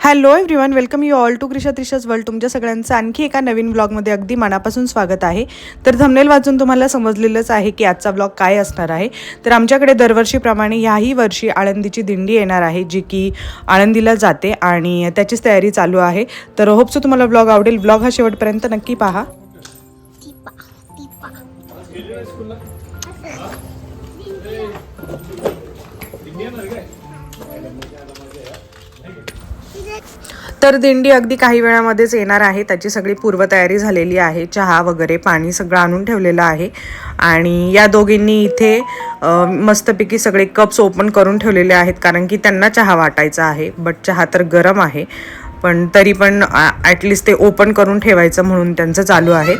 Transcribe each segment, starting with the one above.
Hello everyone welcome you all to Krisha Trisha's world तुमच्या सगळ्यांचं आणखी एका नवीन ब्लॉगमध्ये अगदी मनापासून स्वागत आहे. तर थंबनेल वाचून तुम्हाला समजलेलंच आहे की आजचा ब्लॉग काय असणार आहे. तर आमच्याकडे दरवर्षीप्रमाणे ह्याही वर्षी आळंदीची दिंडी येणार आहे जी की आळंदीला जाते आणि त्याचीच तयारी चालू आहे. तर होपसो तुम्हाला ब्लॉग आवडेल. ब्लॉग हा शेवटपर्यंत नक्की पहा. तर दिंडी अगदी काही वेळामध्येच येणार आहे. त्याची सगळी पूर्वतयारी झालेली आहे. चहा वगैरे पाणी सगळं आणून ठेवलेलं आहे. आणि या दोघींनी इथे मस्तपैकी सगळे कप्स ओपन करून ठेवलेले आहेत. कारण की त्यांना चहा वाटायचा आहे. बट चहा तर गरम आहे. पण तरी पण ॲटलिस्ट ते ओपन करून ठेवायचं म्हणून त्यांचं चालू आहे.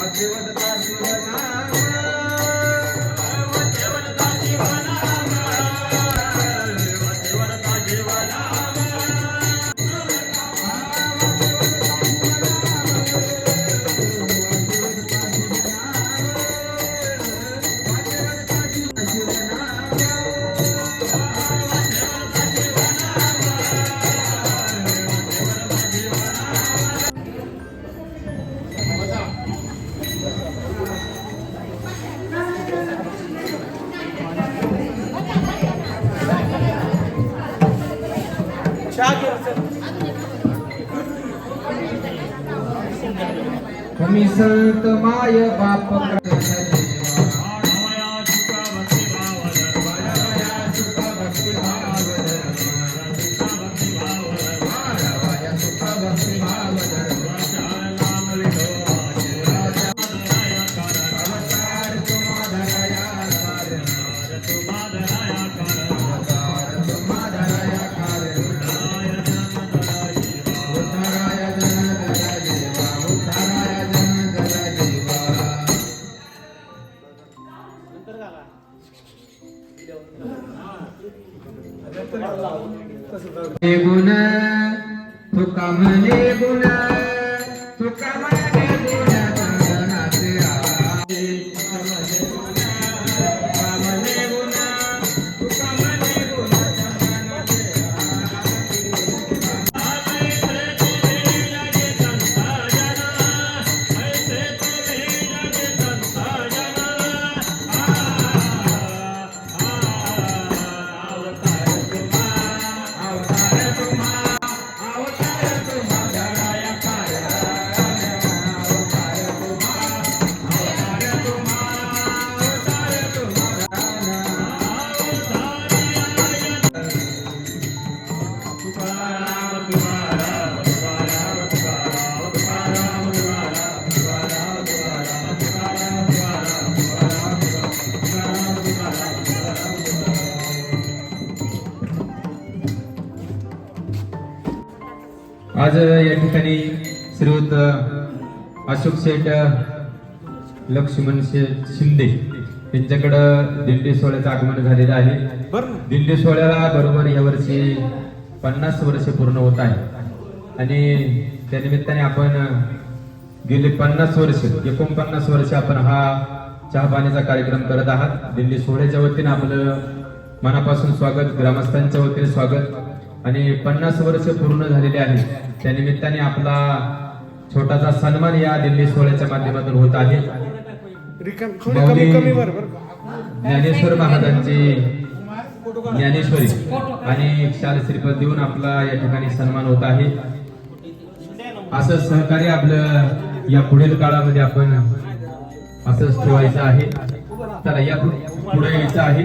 I'll give it the time to तुम्ही संत माय बाप गुण तुका म्हणे गुण आज या ठिकाणी श्रीयुत अशोक शेठ लक्ष्मण शेठ शिंदे यांच्याकडं दिंडी सोहळ्याचं आगमन झालेलं आहे. दिंडी सोहळ्याला बरोबर यावर्षी पन्नास वर्ष पूर्ण होत आहे. आणि त्या निमित्ताने आपण गेले पन्नास वर्ष एकोणपन्नास वर्ष आपण हा चहा पाण्याचा कार्यक्रम करत आहात. दिंडी सोहळ्याच्या वतीने आपलं मनापासून स्वागत ग्रामस्थांच्या वतीने स्वागत. आणि पन्नास वर्ष पूर्ण झालेले आहे. त्या निमित्ताने आपला छोटासा सन्मान या दिल्ली सोहळ्याच्या माध्यमातून होत आहे. ज्ञानेश्वर महाराजांची ज्ञानेश्वरी आणि शाल श्रीपद देऊन आपला या ठिकाणी सन्मान होत आहे. असं सहकार्य आपलं या पुढील काळामध्ये आपण असंच ठेवायचं आहे. तर या पुढे यायचं आहे.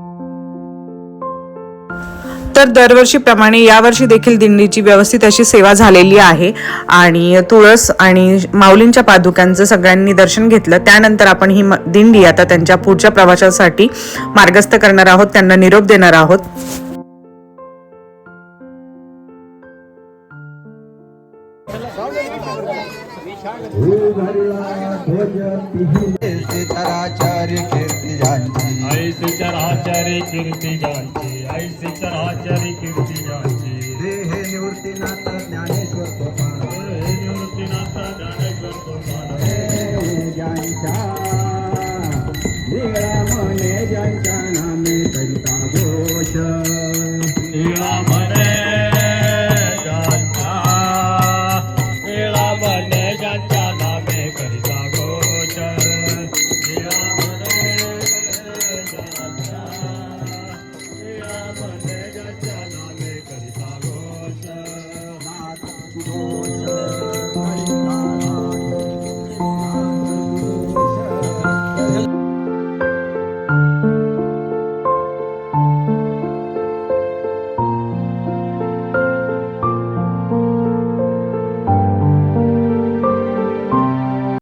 तर दरवर्षीप्रमाणे यावर्षी देखील दिंडीची व्यवस्थित अशी सेवा झालेली आहे आणि तुळस आणि माऊलींच्या पादुकांचं सगळ्यांनी दर्शन घेतलं त्यानंतर आपण ही दिंडी आता त्यांच्या पुढच्या प्रवासासाठी मार्गस्थ करणार आहोत त्यांना निरोप देणार आहोत कीर्ती कीर्ती जायची